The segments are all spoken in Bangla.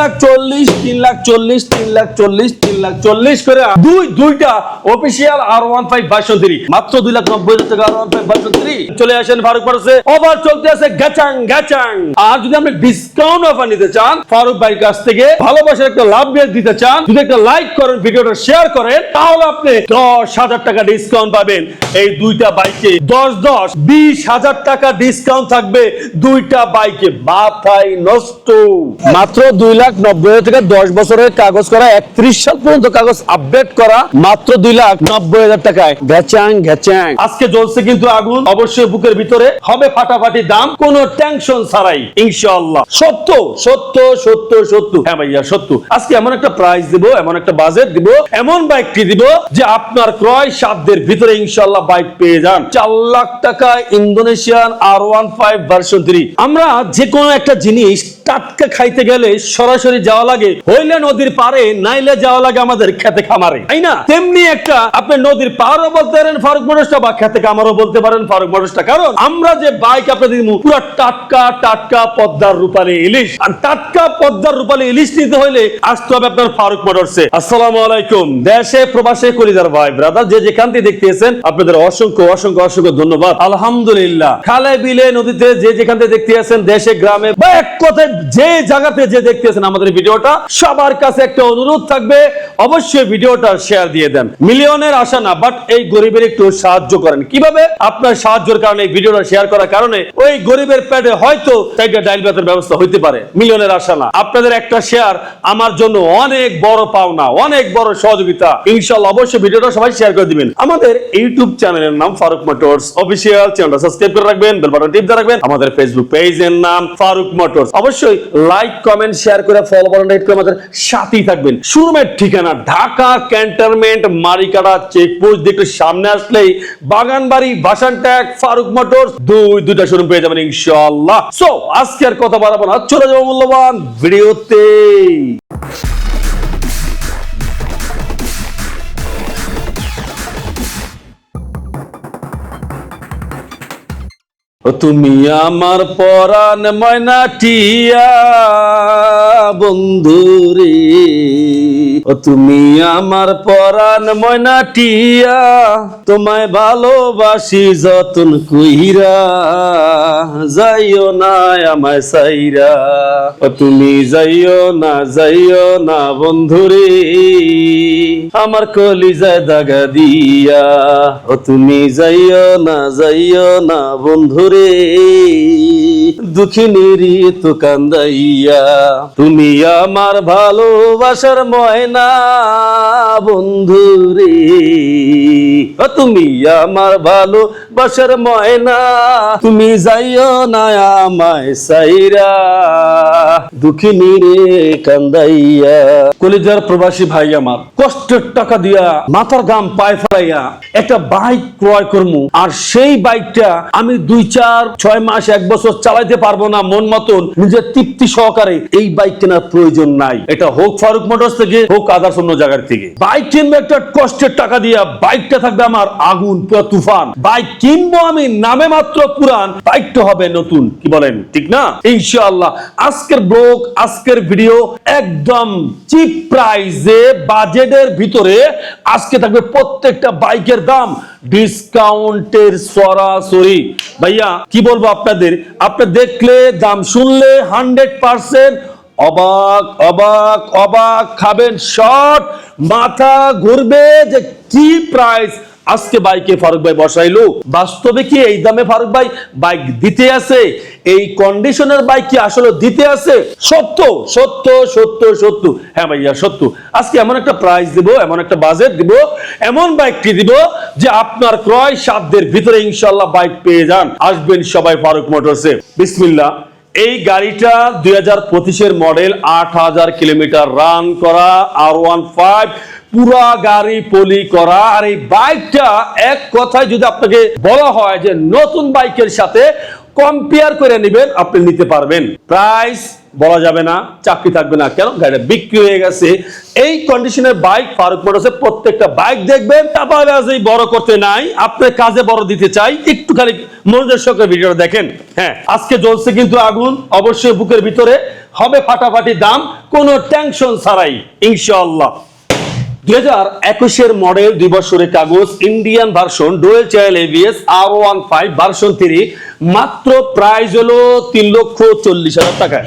লাখ চল্লিশ, তিন লাখ চল্লিশ, তিন লাখ চল্লিশ, তিন লাখ চল্লিশ করে দুই, দুইটা অফিসিয়াল আর ওয়ান ফাইভ মাত্র দুই লাখ নব্বই টাকা আর ওয়ান ফাইভ চলে আসেন ফারুক পারসে। চলতে আছে গ্যাচাং গ্যাচাং আর যদি আপনি ডিসকাউন্ট অফার নিতে চান, ফারুক ভাইয়ের কাছ থেকে ভালোবাসার একটা লাভ বের দিতে চান, যদি একটা লাইক করেন, ভিডিওটা শেয়ার করেন, তাহলে আপনি দশ হাজার টাকা ডিসকাউন্ট পাবেন। এই দুইটা বাইকে দশ দশ, বিশ হাজার টাকা ডিসকাউন্ট থাকবে দুইটা বাইকে মাথায় নষ্ট। মাত্র দুই লাখ নব্বই হাজার টাকা দশ বছরের কাগজ করা, একত্রিশ সাল পর্যন্ত কাগজ আপডেট করা, মাত্র দুই লাখ নব্বই হাজার টাকায়। ঘ্যাচাং ঘ্যাচাং আজকে জ্বলছে কিন্তু আগুন, অবশ্যই বুকের ভিতরে। হবে ফাটাফাটি দাম টেনশন ছাড়াই সত্য সত্য সত্য সত্য। হ্যাঁ ভাইয়া, সত্য। আজকে এমন একটা প্রাইস দিব, এমন একটা বাজেট দিব, এমন বাইকটি দিব, যে আপনার ক্রয় সাধ্যের ভিতরে ইনশাআল্লাহ বাইক পেয়ে যান। চার লাখ টাকা Indonesian R one five version three আমরা যে কোনো একটা জিনিস টাটকা খাইতে গেলে সরাসরি যাওয়া লাগে। হইলে নদীর পারে নাইলে যাওয়া লাগে আমাদের খেতে খামারে। তাই না? তেমনি একটা আপনি নদীর পারও বলতে পারেন, ফারুক মোটরসটা বা খেতে খামারও বলতে পারেন, ফারুক মোটরসটা কারণ আমরা যে বাইক আপনাদের দিব পুরো টাটকা টাটকা পদ্মার রূপালী ইলিশ। আর টাটকা পদ্মার রূপালী ইলিশ নিতে হইলে আসতে হবে আপনার ফারুক মোটরসে আসসালামু আলাইকুম। দেশে, প্রবাসে কলিদার ভাই ব্রাদার যে যেখান থেকে দেখতেছেন, আপনাদের অসংখ্য অসংখ্য অসংখ্য ধন্যবাদ। আলহামদুলিল্লাহ। খালে, বিলে, নদীতে যে যেখান থেকে দেখতে আছেন দেশে, গ্রামে বা এক কথায় যে জায়গাতে যে দেখতে আছেন আমাদের ভিডিওটা, সবার কাছে একটা অনুরোধ থাকবে, অবশ্যই ভিডিওটা শেয়ার দিয়ে দেন। মিলিয়নের আশা না বাট এই গরিবের একটু সাহায্য করেন। কীভাবে? আপনার সাহায্যের কারণে এই ভিডিওটা শেয়ার করার কারণে ওই গরিবের পেটে হয়তো একটা ডাইল ভাতের ব্যবস্থা হইতে পারে। মিলিয়নের আশা না। আপনাদের একটা শেয়ার আমার জন্য অনেক বড় পাওনা, অনেক বড় সহযোগিতা। ইনশাল্লাহ অবশ্যই ভিডিওটা সবাই শেয়ার করে দিবেন। আমাদের ইউটিউব চ্যানেলের নাম ফারুক মোটরস অফিসিয়াল চ্যানেলটা সাবস্ক্রাইব করে রাখবেন বেল বাটন টিপ দিয়ে রাখবেন। আমাদের ফেসবুক পেজের নাম ফারুক মোটরস অবশ্যই লাইক কমেন্ট শেয়ার করে ফলো বাটন হিট করে আমাদের সাথেই থাকবেন। শোরুমের ঠিকানা ঢাকা ক্যান্টনমেন্ট মারিকাটা চেকপোস্ট একটু সামনে আসলেই বাগানবাড়ি ভাসান ট্যাগ ফারুক মোটরস, দুই, দুইটা শোরুম পেয়ে যাবেন ইনশাআল্লাহ। সো আজকে আর কথা বাড়াবো না, চলে যাব মূল্যবান ভিডিওতে। তুমি আমার পরাণ ময়না টিয়া বন্ধুরে, ও তুমি আমার পরাণ ময়না টিয়া তোমায় ভালোবাসি যতন কইরা, যাইও না আমায় সাইরা। ও তুমি যাইও না যাইও না বন্ধুরে, আমার কলিজায় দাগা দিয়া। ও তুমি যাইও না যাইও না বন্ধুরে দুঃখিনীরি তো কান্দাইয়া। তুমি আমার ভালোবাসার ময়না বন্ধুরে ও তুমি আমার ভালোবাসার ময়না। তুমি যাইও না আমায় সাইরা। দুঃখিনী রে কান্দাইয়া। কলিজার প্রবাসী ভাই আমার, কষ্টের টাকা দিয়া মাথার গাম পায়ে ফেলাইয়া একটা বাইক ক্রয় করমু। আর সেই বাইকটা আমি দুই, চার, ছয় মাস, এক বছর চালাইতে পারব না, মন মতন, নিজের তৃপ্তি সহকারে এই বাইক কেনার প্রয়োজন নাই। এটা হোক ফারুক মোটরস থেকে, হোক আদার্স অন্য জায়গার থেকে। বাইক কিনবো একটা কষ্টের টাকা দিয়া বাইকটা থাকবে আমার আগুন তুফান। বাইক কিনবো আমি নামে মাত্র পুরান বাইকটা হবে নতুন। কি বলেন, ঠিক না? ইনশাআল্লাহ, আজকের ব্লগ, আজকের ভিডিও একদম চিপ প্রাইসে বাজেটের ভিতরে আজকে থাকবে প্রত্যেকটা বাইকের দাম। ডিসকাউন্টের সরাসরি। ভাইয়া, কি বলব আপনাদের? আপনি দেখলে, দাম শুনলে হান্ড্রেড পার্সেন্ট অবাক অবাক অবাক খাবেন। শর্ট, মাথা ঘুরবে যে কি প্রাইস আজকে বাইকে ফারুক ভাই বসাইলো। বাস্তবে কি এই দামে ফারুক ভাই বাইক দিতে আছে? এই কন্ডিশনের বাইক কি আসলে দিতে আছে? সত্য সত্য সত্য সত্য। হ্যাঁ ভাইয়া, সত্য। আজকে এমন একটা প্রাইস দিব, এমন একটা বাজেট দিব, এমন বাইকটি দিব যে আপনার ক্রয় সাধ্যের ভিতরে ইনশাল্লাহ বাইক পেয়ে যান। আসবেন সবাই ফারুক মোটরসে। বিসমিল্লাহ। এই গাড়িটা দুই হাজার পঁচিশের মডেল আট হাজার কিলোমিটার রান করা, আর ওয়ান ফাইভ, পুরা গাড়ি পলি করা। আর এই বাইকটা এক কথায় যদি আপনাকে বলা হয় যে নতুন বাইকের সাথে কম্পেয়ার করে নেবেন, আপনি নিতে পারবেন। প্রাইস বলা যাবে না, চাকরি থাকবে না, কেন? গাড়িটা বিক্রি হয়ে গেছে। এই কন্ডিশনের বাইক ফারুক মোটরসে প্রত্যেকটা বাইক দেখবেন চাপাবাজি বড় করতে নাই। আপনার কাজে বড় দিতে চাই একটু খালি মনোযোগ সহকারে ভিডিওটা দেখেন। হ্যাঁ আজকে জ্বলছে কিন্তু আগুন, অবশ্যই বুকের ভিতরে হবে ফাটাফাটি দাম, কোনো টেনশন ছাড়াই, ইনশাআল্লাহ। দুই হাজার একুশের মডেল দুই বছরের কাগজ Indian version dual channel ABS R one five version three মাত্র প্রাইস হলো তিন লক্ষ চল্লিশ হাজার টাকা।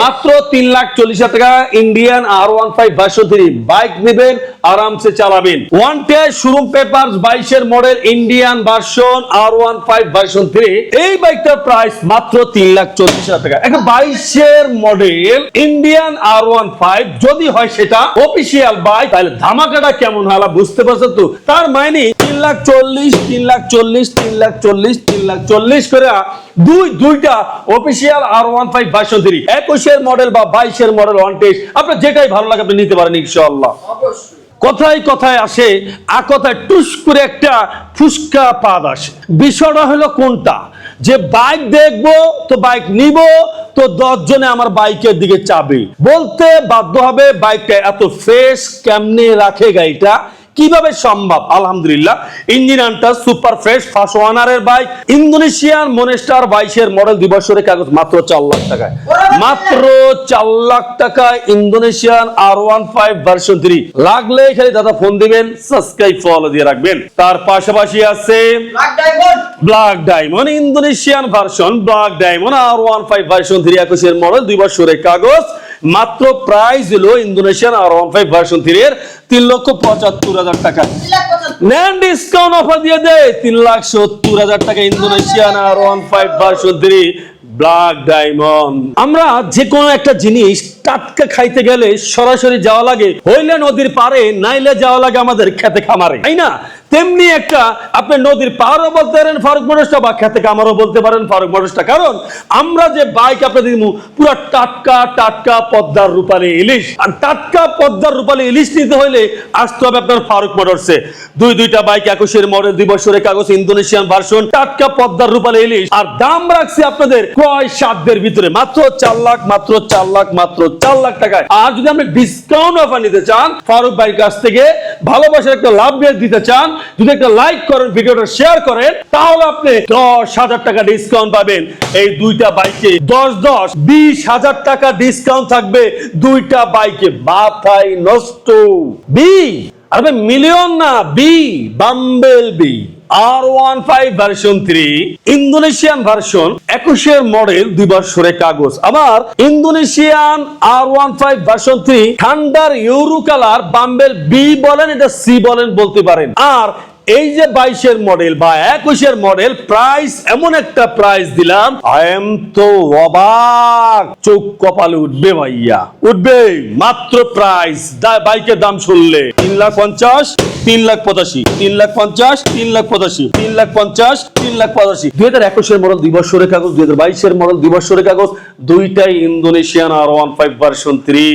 মাত্র তিন লাখ চল্লিশ হাজার টাকা Indian R one five version three bike নেবেন আরামসে চালাবেন। ওয়ান টে শোরুম পেপার বাইশের model Indian version R one five version three এই বাইকটার প্রাইস মাত্র তিন লাখ চল্লিশ হাজার টাকা। এখন বাইশের model Indian R one five যদি হয় সেটা অফিসিয়াল বাইক তাহলে ধামাকাটা কেমন হয় বুঝতে পারছ তো? তার মানে তিন লাখ চল্লিশ তিন লাখ চল্লিশ তিন লাখ চল্লিশ তিন লাখ চল্লিশ করে দুই দুইটা official R one five version three একুশের মডেল বা বাইশের মডেল ওয়ান টেস্ট আপনার যেটাই ভালো লাগে আপনি নিতে পারেন ইনশাআল্লাহ। অবশ্যই। কথায় কথায় আসে আর কথায় টুস করে একটা ফুসকা পাদ আসে। বিষয়টা হলো কোনটা? যে বাইক দেখব তো বাইক নিব তো দশ জনে আমার বাইকের দিকে চাবে। বলতে বাধ্য হবে বাইকটা এত ফ্রেশ কেমনে রাখে গাড়িটা? কীভাবে সম্ভব? আলহামদুলিল্লাহ ইঞ্জিনিয়ারটা সুপার ফ্রেশ ফার্স্ট ওয়ানারের বাইক ইন্দোনেশিয়ান মনেস্টার বাইশের মডেল দুই বছরের কাগজ মাত্র চার লাখ টাকায়। মাত্র চার লাখ টাকায় Indonesian R one five version three লাগলে খালি দাদা ফোন দিবেন সাবস্ক্রাইব ফলো দিয়ে রাখবেন। তার পাশাপাশি আছে black diamond black diamond Indonesian version black diamond R one five version three একুশের মডেল দুই বছরের কাগজ। মাত্র প্রাইস হলো Indonesian R one five version three এর তিন লক্ষ পঁচাত্তর হাজার টাকা। নেন ডিসকাউন্ট অফার দিয়ে দে তিন লাখ সত্তর হাজার টাকা Indonesian R one five version three black diamond আমরা যে কোনো একটা জিনিস টাটকা খাইতে গেলে সরাসরি যাওয়া লাগে। হইলে নদীর পারে নাইলে যাওয়া লাগে আমাদের খেতে খামারে। তাই না? তেমনি একটা আপনি নদীর পারও বলতে পারেন, ফারুক মোটরসটা বা খেতে কামারও বলতে পারেন, ফারুক মোটরসটা কারণ আমরা যে বাইক আপনাদের দিব পুরো টাটকা টাটকা পদ্মার রূপালী ইলিশ। আর টাটকা পদ্মার রূপালী ইলিশ নিতে হইলে আসতে হবে আপনার ফারুক মোটরসে দুই দুইটা বাইক একুশের মডেল দুই বছরের কাগজ, ইন্দোনেশিয়ান ভার্সন টাটকা পদ্মার রূপালী ইলিশ। আর দাম রাখছি আপনাদের কয় সাধ্যের ভিতরে? মাত্র চার লাখ, মাত্র চার লাখ, মাত্র চার লাখ টাকায়। আর যদি আপনি ডিসকাউন্ট অফার নিতে চান, ফারুক ভাইয়ের কাছ থেকে ভালোবাসার একটা লাভ দিতে চান যদি একটা লাইক করেন, ভিডিওটা শেয়ার করেন, তাহলে আপনি দশ হাজার টাকা ডিসকাউন্ট পাবেন। এই দুইটা বাইকে দশ দশ, বিশ হাজার টাকা ডিসকাউন্ট থাকবে দুইটা বাইকে মাথায় নষ্ট। বি, আরে মিলিয়ন না, bee bumble bee R one five version three Indonesian version একুশের মডেল দুই বছরের কাগজ। আবার Indonesian R one five version three ঠান্ডার ইউরো কালার বাম্বেল বি বলেন, এটা সি বলেন বলতে পারেন। আর এই যে বাইশের মডেল বা একুশের মডেল প্রাইস এমন একটা প্রাইস দিলাম আই এম তো অবাক। চোখ কপালে উঠবে ভাইয়া। উঠবে, মাত্র প্রাইস বাইকের দাম শুনলে। তিন লাখ পঞ্চাশ। তিন লাখ পঁচাশি, তিন লাখ পঞ্চাশ, তিন লাখ পঁচাশি, তিন লাখ পঞ্চাশ, তিন লাখ পঁচাশি। দুই হাজার একুশের মডেল দুই বছরের কাগজ, দুই হাজার বাইশের মডেল দুই বছরের কাগজ, দুইটাই Indonesian R one five version three.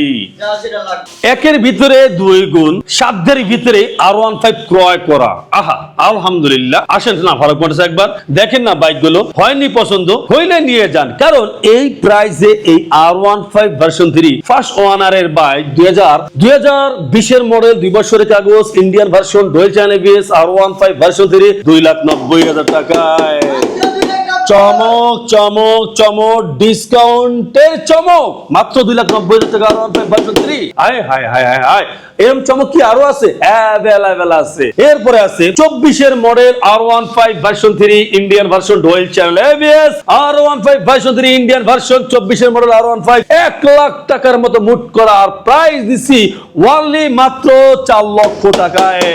একের ভিতরে দুই গুণ, সাধ্যের ভিতরে আর ওয়ান ফাইভ ক্রয় করা। আহা, আলহামদুলিল্লাহ। আসেন না, ফারুক মোটরস একবার। দেখেন না বাইকগুলো হয়নি পছন্দ, হইলে নিয়ে যান। কারণ এই প্রাইসে এই R one five version three, first owner এর বাইক দুই হাজার দুই হাজার বিশের মডেল দুই বছরের কাগজ, ইন্ডিয়ান ভার্সন দুই channel ABS R one five version three দুই লাখ নব্বই হাজার টাকায়। চমক চমক চমক ডিসকাউন্টের চমক। মাত্র দুই লাখ নব্বই টাকা হায় হায় হায় হায় হায়। এরম চমক কি আরও আছে? অ্যাভেলেবেল আছে। এরপরে আছে চব্বিশের model R one five version three Indian version dual channel ABS R one five version three Indian version চব্বিশের মডেল আর ওয়ান ফাইভ এক লাখ টাকার মতো মুট করা আর প্রাইস দিছি ওয়ানলি মাত্র চার লক্ষ টাকায়।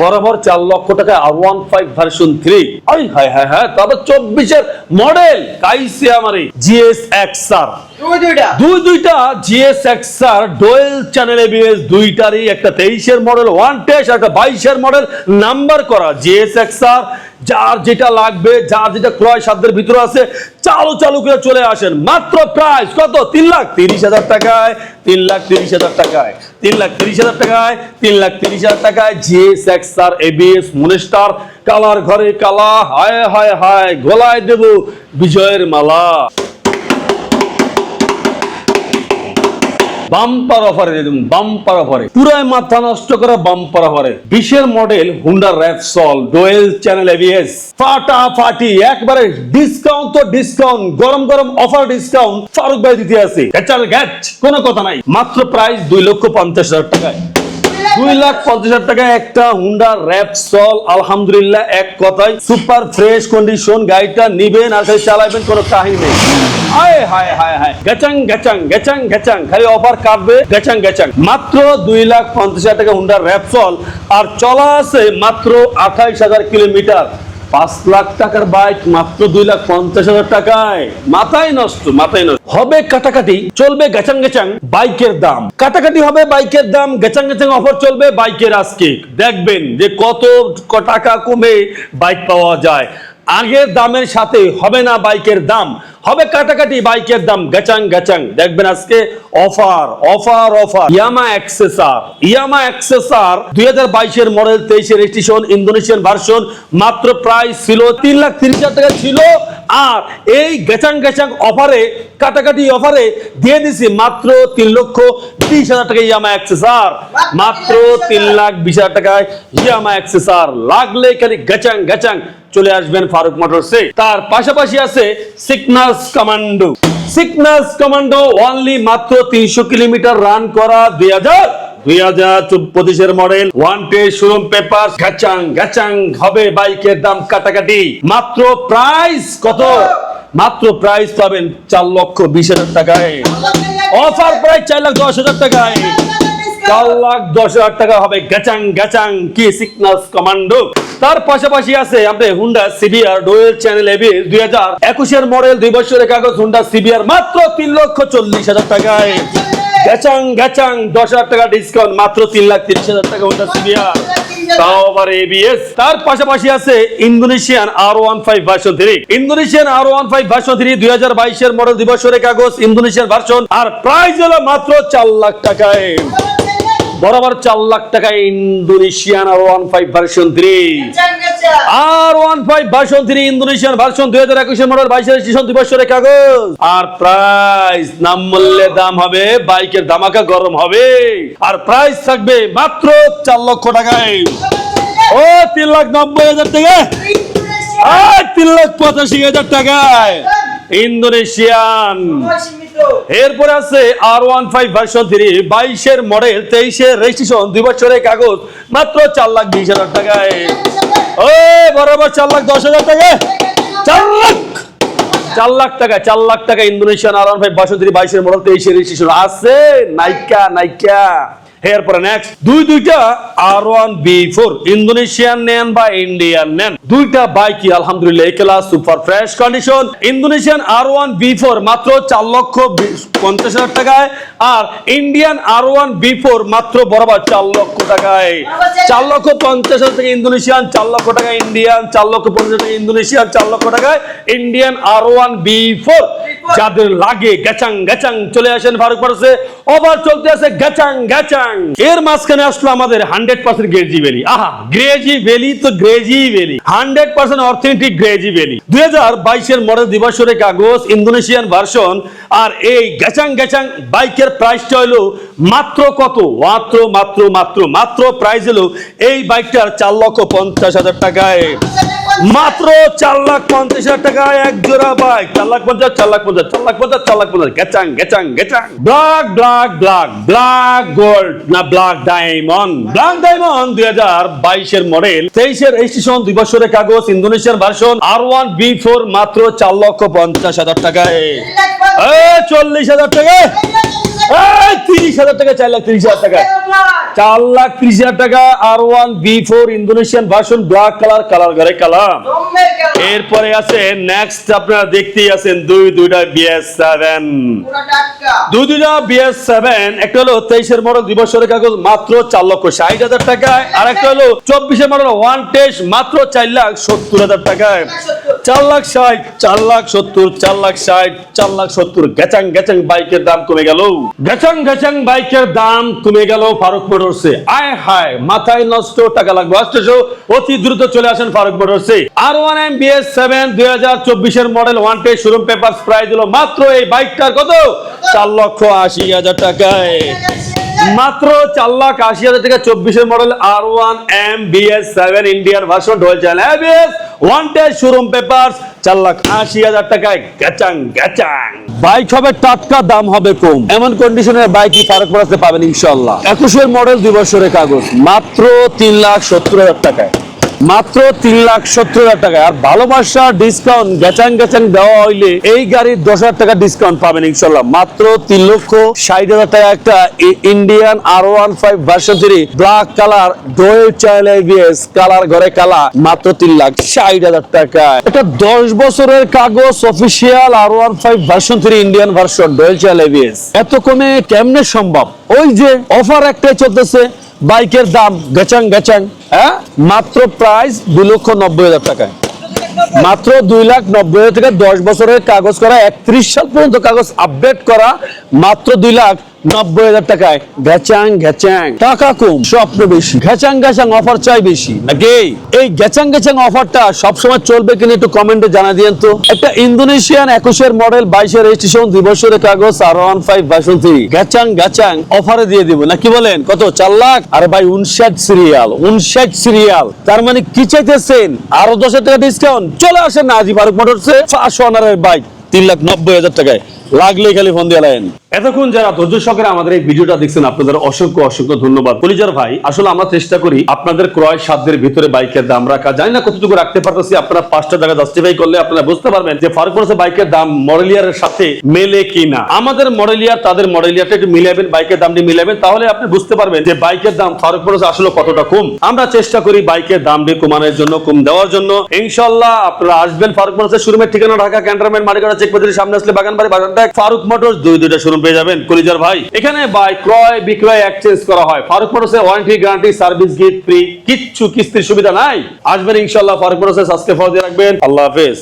বরাবর চার লক্ষ টাকা R one five version three I হায় হায় হায় তবে চব্বিশের মডেল কাইসে আমারে জিএস এক্স আর দুই দুইটা। দুই দুইটা জিএস ডোয়েল চ্যানেল এবিএস দুইটারই একটা তেইশের মডেল ওয়ান টেস্ট একটা বাইশের মডেল নাম্বার করা জিএস যার যেটা লাগবে যার যেটা ক্রয় সাধ্যের ভিতরে আছে চালু চালু করে চলে আসেন। মাত্র প্রাইস কত? তিন লাখ তিরিশ হাজার টাকায় তিন লাখ তিরিশ হাজার টাকায় তিন লাখ তিরিশ হাজার টাকায় তিন লাখ তিরিশ হাজার টাকায় GS XR ABS monster colour ঘরে কালা, হায় হায় হায়, গলায় দেব বিজয়ের মালা। বাম্পার অফারে দেবেন বাম্পার অফারে। মাথা নষ্ট বাম্পার অফারে। বিশের model Honda Repsol dual channel ফাটি একবারে ডিসকাউন্ট তো ডিসকাউন্ট গরম গরম অফার ডিসকাউন্ট ফারুক ভাই দিতে আছে। গ্যাচ কোনো কথা নাই। মাত্র প্রাইস দুই লক্ষ পঞ্চাশ হাজার টাকায়। দুই লাখ পঞ্চাশ হাজার টাকা একটা হুন্ডা র্যাপসল আলহামদুলিল্লাহ, এক কথায়। সুপার ফ্রেশ কন্ডিশন, গাড়িটা নিবেন আর চালাবেন, কোনো কাহিনী নেই। হায় হায় হায় হায়। গেচাং গেচাং গেচাং খালি গেচাং গেচাং। মাত্র দুই লাখ পঞ্চাশ হাজার টাকা হুন্ডা র্যাপসল আর চলা আছে মাত্র আঠাইশ হাজার কিলোমিটার। পাঁচ লাখ টাকার বাইক মাত্র দুই লাখ পঞ্চাশ হাজার টাকায়। মাথায় নষ্ট মাথায় নষ্ট। হবে কাটাকাটি, চলবে গেচাং গেচাং বাইকের দাম। কাটাকাটি হবে বাইকের দাম গেচাং গেচাং অফার চলবে বাইকের আজকে। দেখবেন যে কত টাকা কমে বাইক পাওয়া যায়। আগের দামের সাথে হবে না বাইকের দাম। হবে কাটাকাটি বাইকের দাম গেচাং গেচাং। দেখবেন আজকে অফার অফার অফার। ইয়ামা এক্সেসার ইয়ামা এক্সেসার দুই হাজার বাইশের মডেল, তেইশের রেজিস্ট্রেশন, ইন্দোনেশিয়ান ভার্সন, মাত্র প্রাইস ছিল তিন লাখ তিরিশ হাজার টাকা ছিল। আর এই গেচাং গেচাং অফারে, কাটাকাটি অফারে দিয়ে দিছি মাত্র তিন লক্ষ বিশ হাজার টাকা ইয়ামা এক্সেসার মাত্র তিন লাখ বিশ হাজার টাকায় ইয়ামা এক্সেসার লাগলে খালি গেচাং গেচাং চলে আসবেন ফারুক মোটরসে। তার পাশাপাশি আছে সিকনাস কমান্ডো সিকনাস কমান্ডো অনলি মাত্র তিনশো কিলোমিটার রান করা দুই হাজার। দুই হাজার মডেল ওয়ান পে শোরুম পেপার হবে বাইকের দাম কাটাকাটি। মাত্র প্রাইস কত? মাত্র প্রাইস পাবেন চার লক্ষ বিশ হাজার টাকায়। অফার প্রাইস চার লাখ দশ হাজার টাকায়। চার লাখ দশ হাজার টাকা হবে গ্যাচাং গ্যাচাং কি কমান্ডো তার পাশাপাশি আছে Honda CBR dual channel AB দুই হাজার একুশের মডেল দুই বছরের কাগজ হুন্ডা সিবিআর মাত্র তিন লক্ষ চল্লিশ হাজার টাকায়। গ্যাচাং গ্যাচাং দশ হাজার টাকা ডিসকাউন্ট মাত্র তিন লাখ তিরিশ হাজার টাকা হুন্ডা সিবিআর তাও আবার এবিএস তার পাশাপাশি আছে Indonesian R one five version three Indonesian R one five version three দুই হাজার বাইশের মডেল দুই বছরের কাগজ ইন্দোনেশিয়ান ভার্সন আর প্রাইস হলো মাত্র চার লাখ টাকায়। বরাবর চার লাখ টাকা Indonesian R one five version three R one five version three Indonesian version দুই হাজার একুশের মডেল বাইশের স্টেশন দুই বছরের কাগজ। আর প্রাইস নাম মূল্যে দাম হবে, বাইকের দামাকা গরম হবে। আর প্রাইস থাকবে মাত্র চার লক্ষ টাকায়। ও, তিন লাখ নব্বই হাজার টাকা। আর তিন লাখ পঁচাশি হাজার টাকায়। ইন্দোনেশিয়ান। এরপরে আছে R one five version three বাইশের মডেল তেইশের রেজিস্ট্রেশন দুই বছরের কাগজ, মাত্র চার লাখ বিশ হাজার টাকায়। ও বরাবর চার লাখ দশ হাজার টাকা চার লাখ! চার লাখ টাকা, চার লাখ টাকা Indonesian R one five version three বাইশের মডেল তেইশের রেজিস্ট্রেশন আছে, নাইকা নাইকা। এরপরে নেক্সট দুই, দুইটা R one V four Indonesian নেন বা ইন্ডিয়ান নেন দুইটা বাইকই আলহামদুলিল্লাহ এই super fresh condition Indonesian R one V four মাত্র চার লক্ষ পঞ্চাশ হাজার টাকায় আর Indian R one V four মাত্র বরাবর চার লক্ষ টাকায়। চার লক্ষ পঞ্চাশ হাজার টাকা ইন্দোনেশিয়ান চার লক্ষ টাকা ইন্ডিয়ান চার লক্ষ পঞ্চাশ টাকা ইন্দোনেশিয়ান চার লক্ষ টাকায় Indian R one V four যাদের লাগে গ্যাচাং গ্যাচাং চলে আসেন ফারুক পারসে। ওভার চলতে আছে গ্যাচাং গ্যাচাং এর মাঝখানে আসলো আমাদের হান্ড্রেড পার্সেন্ট গ্রেজি ভ্যালি আহা গ্রেজি ভ্যালি তো গ্রেজি ভ্যালি হান্ড্রেড পার্সেন্ট অথেন্টিক গ্রেজি ভ্যালি দুই হাজার বাইশের মডেল দিবসের কাগজ ইন্দোনেশিয়ান ভার্সন আর এই গ্যাচাং গ্যাচাং বাইকের প্রাইসটা হলো মাত্র কত? মাত্র মাত্র মাত্র মাত্র প্রাইস হলো এই বাইকটার চার লক্ষ পঞ্চাশ হাজার টাকায়। মাত্র চার লাখ পঞ্চাশ হাজার টাকায় এক জোড়া বাইক চার লাখ পঞ্চাশ চার লাখ পঞ্চাশ চার লাখ পঞ্চাশ চার লাখ পঞ্চাশ। গেচাং গেচাং গেচাং। Black black black black gold না ব্ল্যাক ডায়মন্ড ব্ল্যাক ডায়মন্ড দুই হাজার বাইশের মডেল তেইশের রেজিস্ট্রেশন দুই বছরের কাগজ ইন্দোনেশিয়ার version R one V four মাত্র চার লক্ষ পঞ্চাশ হাজার টাকায়। চল্লিশ হাজার টাকায়। এই চার লাখ তিরিশ হাজার টাকা। আর এরপরে আছে আপনারা দেখতেই আছেন, দুই, দুইটা বিএস সেভেন দুই, দুইটা বিএস সেভেন একটা হলো তেইশের মডেল দুই বছরের কাগজ, মাত্র চার লক্ষ ষাট হাজার টাকায়। আর একটা হলো চব্বিশের মডেল ওয়ান টেস্ট মাত্র চার লাখ সত্তর হাজার টাকায়। চার লাখ ষাট, চার লাখ সত্তর, চার লাখ ষাট, চার লাখ সত্তর, গেচাং গেচাং বাইকের দাম কমে গেল। গেচাং গেচাং বাইকের দাম কমে গেল ফারুক মোটরসে আয় হায়, মাথায় নষ্ট টাকা লাগবে। অষ্টশো অতি দ্রুত চলে আসেন Faruk মোটরসে R one M BS seven দুই হাজার চব্বিশের model one showroom paper price হলো মাত্র এই বাইকটার কত? চার লক্ষ আশি হাজার টাকায়। মাত্র চার লাখ আশি হাজার টাকা চব্বিশের model R one M BS seven Indian version dual channel one test showroom paper চার লাখ আশি হাজার টাকায়। গ্যাচাং গ্যাচাং বাইক হবে, টাটকা দাম হবে কম। এমন কন্ডিশনের বাইক কি ফারুক পড়াতে পাবেন ইনশাল্লাহ একুশের মডেল দুই বছরের কাগজ, মাত্র তিন লাখ সত্তর হাজার টাকায়। মাত্র তিন লাখ সত্তর হাজার টাকা আর ভালোবাসা ডিসকাউন্ট গ্যাচাং গ্যাচাং দেওয়া হইলে এই গাড়ির দশ হাজার টাকা ডিসকাউন্ট পাবেন ইনশাল্লাহ। মাত্র তিন লক্ষ ষাট হাজার টাকা একটা Indian R one five version three black colour চাইল এবিএস কালার ঘরে কালা মাত্র তিন লাখ ষাট হাজার টাকা এটা দশ বছরের কাগজ official R one five version three Indian version dual channel ABS এত কমে কেমনে সম্ভব? ওই যে অফার একটাই চলতেছে বাইকের দাম গেচাং গেচাং হ্যাঁ? মাত্র প্রাইস দুই লক্ষ নব্বই হাজার টাকায়। মাত্র দুই লাখ নব্বই হাজার টাকা দশ বছরের কাগজ করা, একত্রিশ সাল পর্যন্ত কাগজ আপডেট করা, মাত্র দুই লাখ নব্বই হাজার টাকায় ঘ্যাচাং ঘ্যাচাং। টাকা কম, স্বপ্ন বেশি। ঘ্যাচাং ঘ্যাচাং অফার চাই বেশি। নাকি? এই ঘ্যাচাং ঘ্যাচাং অফারটা সবসময় চলবে কিনা একটু কমেন্টে জানা দিয়েন তো। একটা ইন্দোনেশিয়ান একুশের মডেল বাইশের রেজিস্ট্রেশন দুই বছরের কাগজ R one five version three ঘ্যাচাং ঘ্যাচাং অফারে দিয়ে দিব। নাকি বলেন? কত? চার লাখ? আরে ভাই, উনষাট সিরিয়াল উনষাট সিরিয়াল তার মানে কি চাইতেছেন? আরও দশ টাকা ডিসকাউন্ট চলে আসেন না, আজি ফারুক মোটরসে। পাঁচশো অনারের বাইক তিন লাখ নব্বই হাজার টাকায়। লাগলে খালি ফোন দিয়ে লাইন। এতক্ষণ যারা ধৈর্য সহকারে আমাদের এই ভিডিওটা দেখছেন, আপনাদের অসংখ্য অসংখ্য ধন্যবাদ। কলিজার ভাই, আসলে আমরা চেষ্টা করি আপনাদের ক্রয় সাধ্যের ভিতরে বাইকের দাম রাখা। জানি না কতটুকু রাখতে পারতেছি, আপনারা পাঁচটা টাকা জাস্টিফাই করলে আপনারা বুঝতে পারবেন যে ফারুক মোটরসের বাইকের দাম মডেলিয়ারের সাথে মেলে কিনা। আমাদের মডেলিয়ার তাদের মডেলিয়ারটা একটু মিলাবেন বাইকের দামটি মিলাবেন তাহলে আপনি বুঝতে পারবেন যে বাইকের দাম ফারুক মোটরস আসলে কতটা কম। আমরা চেষ্টা করি বাইকের দামটি কমানোর জন্য, কম দেওয়ার জন্য। ইনশাল্লাহ আপনারা আসবেন ফারুক মোটরসের শোরুমের ঠিকানা, ঢাকা ক্যান্টনমেন্ট মালিকানা চেক সামনে আসলে বাগানবাড়ি বাগানটা ফারুক মোটরস, দুই দুইটা শোরুম পেয়ে যাবেন কলিজার ভাই। এখানে বাই ক্রয়, বিক্রয় এক্সচেঞ্জ করা হয়। Farooq মোটরসে warranty guarantee service gift free কিচ্ছু কিস্তির সুবিধা নাই। আসবেন ইনশাল্লাহ ফারুক মোটরসে সাবস্ক্রাইব দিয়ে রাখবেন। আল্লাহ হাফেজ।